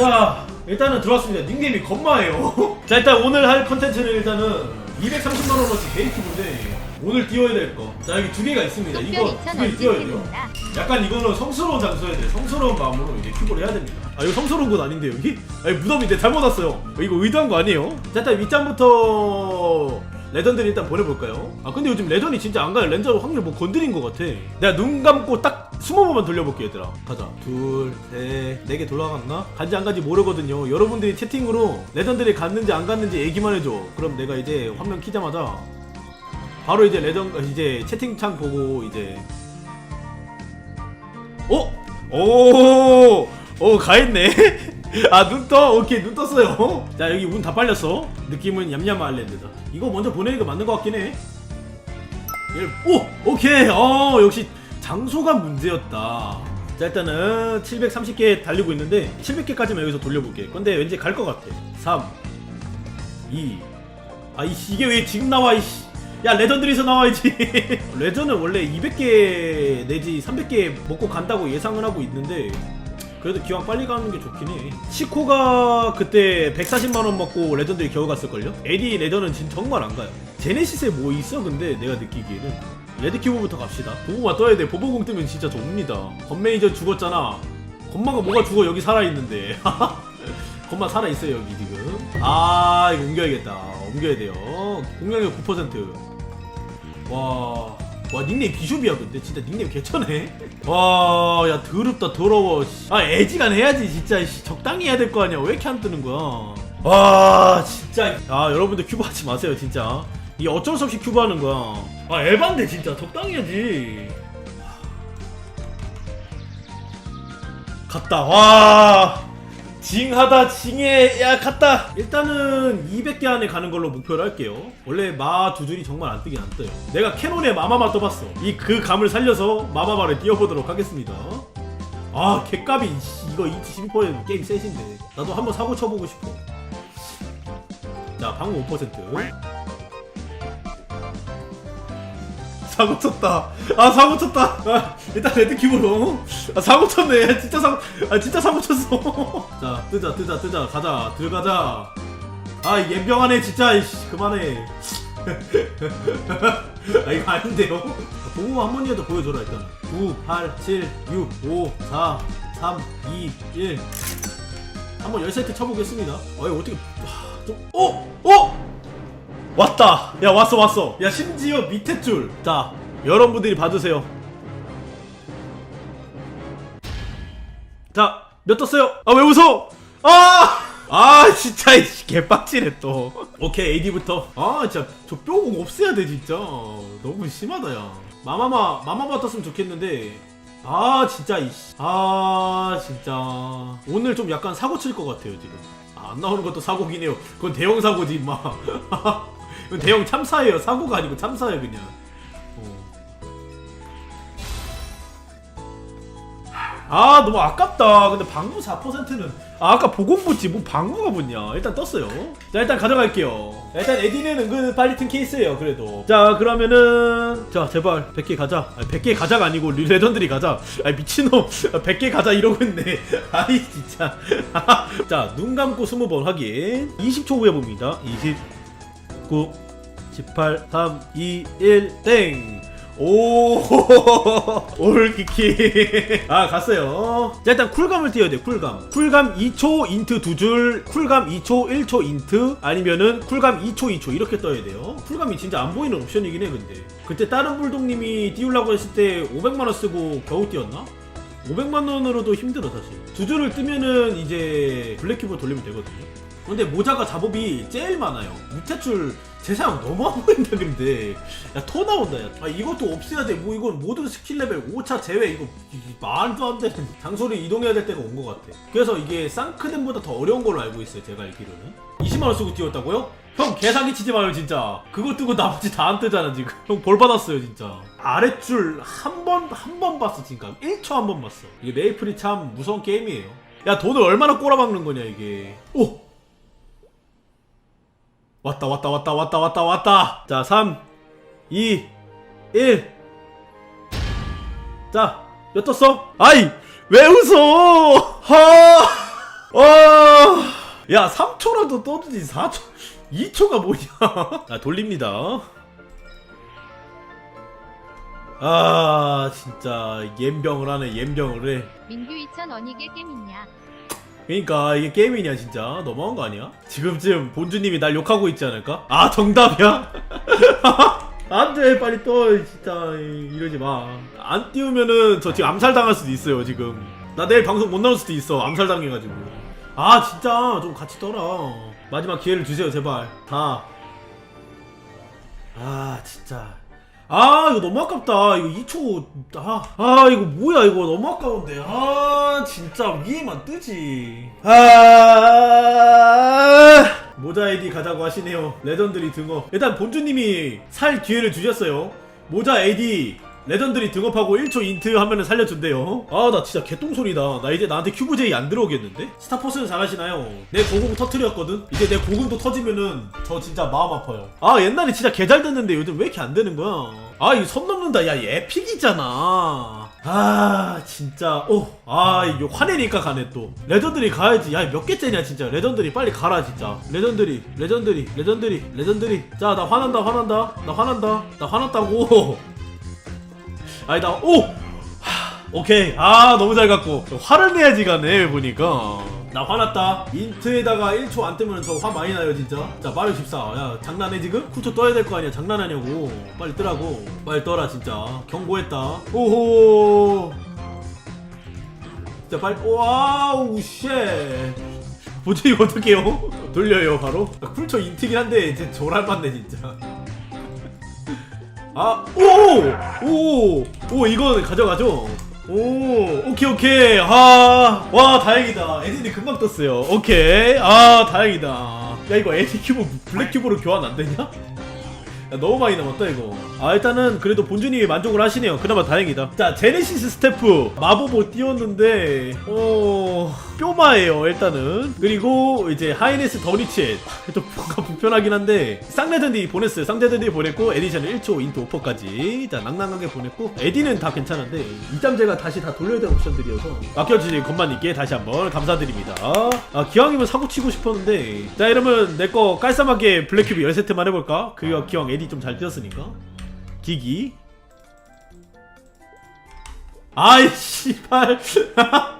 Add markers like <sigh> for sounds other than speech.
자 일단은 들어왔습니다. 닉네임이 건마예요. <laughs> 자 일단 오늘 할 컨텐츠는 일단은 230만원어치 게이트인데 오늘 띄워야 될거자 여기 두 개가 있습니다. 이거 두 개를 띄워야 돼요. 약간 이거는 성스러운 장소에 돼 성스러운 마음으로 이제 큐브를 해야 됩니다. 아 이거 성스러운 곳 아닌데 여기? 아니 무덤인데 잘못 왔어요. 이거 의도한 거 아니에요? 자 일단 윗장부터 레전드를 일단 보내볼까요? 아 근데 요즘 레전이 진짜 안 가요. 렌저 확률 뭐 건드린 것 같아. 내가 눈 감고 딱 20번만 돌려볼게 얘들아 가자 둘셋네 개 돌아갔나? 간지 안 간지 모르거든요 여러분들이 채팅으로 레전드를 갔는지 안 갔는지 얘기만 해줘 그럼 내가 이제 화면 키자마자 바로 이제 레전 이제 채팅창 보고 이제 어? 오, 오, 가했네. <laughs> 아, 눈 떠? 오케이, 눈 떴어요. 자, 여기 운 다 빨렸어. 느낌은 얌얌 아일랜드다. 이거 먼저 보내니까 맞는 것 같긴 해. 얘- 오! 오케이! 어, 역시 장소가 문제였다. 자, 일단은 730개 달리고 있는데, 700개까지만 여기서 돌려볼게. 근데 왠지 갈 것 같아. 3, 2, 아, 이씨, 이게 왜 지금 나와, 이씨. 야, 레전드리에서 나와야지. <laughs> 레전은 원래 200개 내지 300개 먹고 간다고 예상을 하고 있는데, 그래도 기왕 빨리 가는 게 좋긴 해. 시코가 그때 140만원 먹고 레전드리 겨우 갔을걸요? 에디 레전은 진 정말 안 가요. 제네시스에 뭐 있어, 근데 내가 느끼기에는. 레드큐브부터 갑시다. 보고만 떠야 돼. 보보공 뜨면 진짜 좋습니다. 건메이저 죽었잖아. 건마가 뭐가 죽어, 여기 살아있는데. <laughs> 건마 살아있어요, 여기 지금. 아, 이거 옮겨야겠다. 옮겨야 돼요. 공격력 9%. 와, 와 닉네임 비숍이야 근데 진짜 닉네임 개쩌네. 와, 야 더럽다 더러워. 씨. 아 애지간 해야지 진짜 씨. 적당히 해야 될 거 아니야. 왜 이렇게 안 뜨는 거야? 와, 진짜. 아 여러분들 큐브 하지 마세요 진짜. 이게 어쩔 수 없이 큐브 하는 거야. 아 에반데 진짜. 적당히 해야지. 갔다. 와. 징하다 징해. 야 갔다. 일단은 200개 안에 가는 걸로 목표를 할게요. 원래 마 두 줄이 정말 안 뜨긴 안 떠요. 내가 캐논에 마마마 떠봤어. 이 그 감을 살려서 마마마를 띄워보도록 하겠습니다. 아 개값이 씨, 이거 22% 게임 셋인데. 나도 한번 사고 쳐보고 싶어. 자 방금 5% 사고 쳤다. 아 사고 쳤다. 아, 일단 레드 킵으로. 아 사고 쳤네. 진짜 사고. 아 진짜 사고 쳤어. <laughs> 자 뜨자 뜨자 뜨자 가자 들어가자. 아 옌병하네 진짜. 이씨, 그만해. <laughs> 아 이거 아닌데요? 보고 한 번이라도 보여줘라 일단. 9, 8, 7, 6, 5, 4, 3, 2, 1. 한번 10세트 쳐보겠습니다. 어 이거 어떻게? 와, 좀. 어? 어? 왔다. 야 왔어 왔어. 야 심지어 밑에 줄. 자 여러분들이 봐주세요. 자몇 떴어요? 아 왜 웃어? 아! 아 진짜 이씨 개빡치네 또. 오케이 AD부터. 아 진짜 저 뼈공 없애야 돼 진짜. 너무 심하다 야. 마마마 마마마 떴으면 좋겠는데. 아 진짜 이씨. 아 진짜. 오늘 좀 약간 사고 칠 것 같아요 지금. 아, 안 나오는 것도 사고긴 해요. 그건 대형 사고지 임마. <laughs> 대형 참사예요. 사고가 아니고 참사예요 그냥. 어. 아 너무 아깝다. 근데 방구 4%는 아, 아까 보공 붙지 뭐 방구가 붙냐. 일단 떴어요. 자 일단 가져갈게요. 자, 일단 에디는 은근 빨리 튼 케이스예요. 그래도. 자 그러면은 자 제발 100개 가자. 아니, 100개 가자가 아니고 레전드리 가자. 아 미친놈 <laughs> 100개 가자 이러고 있네. <laughs> 아이 진짜. <laughs> 자 눈 감고 20번 확인. 20초 후에 봅니다. 20 9 18 3 2 1 땡. 오 올키키 아 갔어요 자 일단 쿨감을 띄워야 돼 쿨감 쿨감 2초 인트 두 줄 쿨감 2초 1초 인트 아니면은 쿨감 2초 2초 이렇게 떠야 돼요 쿨감이 진짜 안 보이는 옵션이긴 해 근데 그때 다른 불독님이 띄우려고 했을 때 500만원 쓰고 겨우 띄웠나? 500만 원으로도 힘들어 사실 두 줄을 뜨면은 이제 블랙큐브 돌리면 되거든요 근데 모자가 작업이 제일 많아요. 밑에 줄 재사용 너무 안 보인다 근데. 야 토 나온다 야. 아, 이것도 없애야 돼뭐 이건 모든 스킬 레벨 5차 제외. 이거 이- 이 말도 안 되는 <laughs> 장소를 이동해야 될 때가 온 것 같아. 그래서 이게 쌍크덴보다 더 어려운 걸로 알고 있어요 제가 알기로는. 20만원 쓰고 뛰었다고요? 형 개사기 치지 마요 진짜. 그거 뜨고 나머지 다 안 뜨잖아 지금. <laughs> 형 벌 받았어요 진짜. 아랫줄 한 번 한 번 봤어 지금 1초 한 번 봤어. 이게 메이플이 참 무서운 게임이에요. 야 돈을 얼마나 꼬라박는 거냐 이게. 오 왔다 왔다 왔다 왔다 왔다 왔다 자 3 2 1 자, 몇 떴어? 아이, 왜 웃어? 하! 어, 야 3초라도 떠주지 4초 2초가 뭐냐 자 돌립니다 아 진짜 옌병을 하네 옌병을 해 민규 2천 원이게 게임이냐? 그러니까 이게 게임이냐 진짜? 너무한 거 아니야? 지금쯤 본주님이 날 욕하고 있지 않을까? 아 정답이야? <laughs> 안돼 빨리 떠 진짜 이러지 마안 띄우면은 저 지금 암살 당할 수도 있어요 지금. 나 내일 방송 못 나올 수도 있어 암살 당해가지고. 아 진짜 좀 같이 떠라. 마지막 기회를 주세요 제발. 다아 진짜 아 이거 너무 아깝다. 이거 2초 아, 아 이거 뭐야 이거 너무 아까운데. 아 진짜 위에만 뜨지. 아. 모자 아이디 가자고 하시네요. 레전드리 등업 일단 본주님이 살 기회를 주셨어요. 모자 아이디 레전드리 등업하고 1초 인트 하면은 살려준대요. 아 나 진짜 개똥소리다. 나 이제 나한테 큐브제이 안 들어오겠는데? 스타포스는 잘하시나요? 내 고금 터트렸거든? 이제 내 고금도 터지면은 저 진짜 마음 아파요. 아 옛날에 진짜 개 잘 됐는데 요즘 왜 이렇게 안 되는 거야? 아 이거 선 넘는다. 야얘 에픽이잖아. 아 진짜. 오아 이거 화내니까 가네 또. 레전드리 가야지. 야 몇 개째냐 진짜. 레전드리 빨리 가라 진짜. 레전드리 레전드리 레전드리 레전드리. 자 나 화난다 화난다. 나 화난다. 나 화났다고 <laughs> 아니 나 오! 하, 오케이. 아 너무 잘 갔고. 화를 내야지 가네 보니까. 나 화났다. 인트에다가 1초 안 뜨면 저 화 많이 나요 진짜. 자 마리오 14야 장난해 지금? 쿠초 떠야 될 거 아니야. 장난하냐고. 빨리 뜨라고. 빨리 떠라 진짜. 경고했다. 오호! 자 빨리. 와우 쉣. 뭐지 이거 어떡해요? <laughs> 돌려요 바로? 쿨초 인트긴 한데 이제 조랄맞네 진짜 아, 오! 오! 오, 이건 가져가죠? 오, 오케이, 오케이. 아, 와, 다행이다. 에딘이 금방 떴어요. 오케이. 아, 다행이다. 야, 이거 에디 큐브 블랙 큐브로 교환 안 되냐? 야, 너무 많이 남았다, 이거. 아, 일단은 그래도 본주님이 만족을 하시네요. 그나마 다행이다. 자, 제네시스 스태프. 마법을 띄웠는데, 어, 뼈마예요, 일단은. 그리고 이제 하이네스 더니치. <laughs> 또 뭔가 불편하긴 한데, 쌍레전디 보냈어요. 쌍레전디 보냈고, 에디션은 1초 인트 오퍼까지. 자, 낭낭하게 보냈고, 에디는 다 괜찮은데, 이짬제가 다시 다 돌려야 될 옵션들이어서, 아껴주신 것만님께 다시 한번 감사드립니다. 아, 기왕이면 사고 치고 싶었는데, 자, 이러면 내 거 깔쌈하게 블랙큐브 10세트만 해볼까? 그 기왕 에디 좀 잘 뛰었으니까. 기기. 아이, 씨발. <laughs>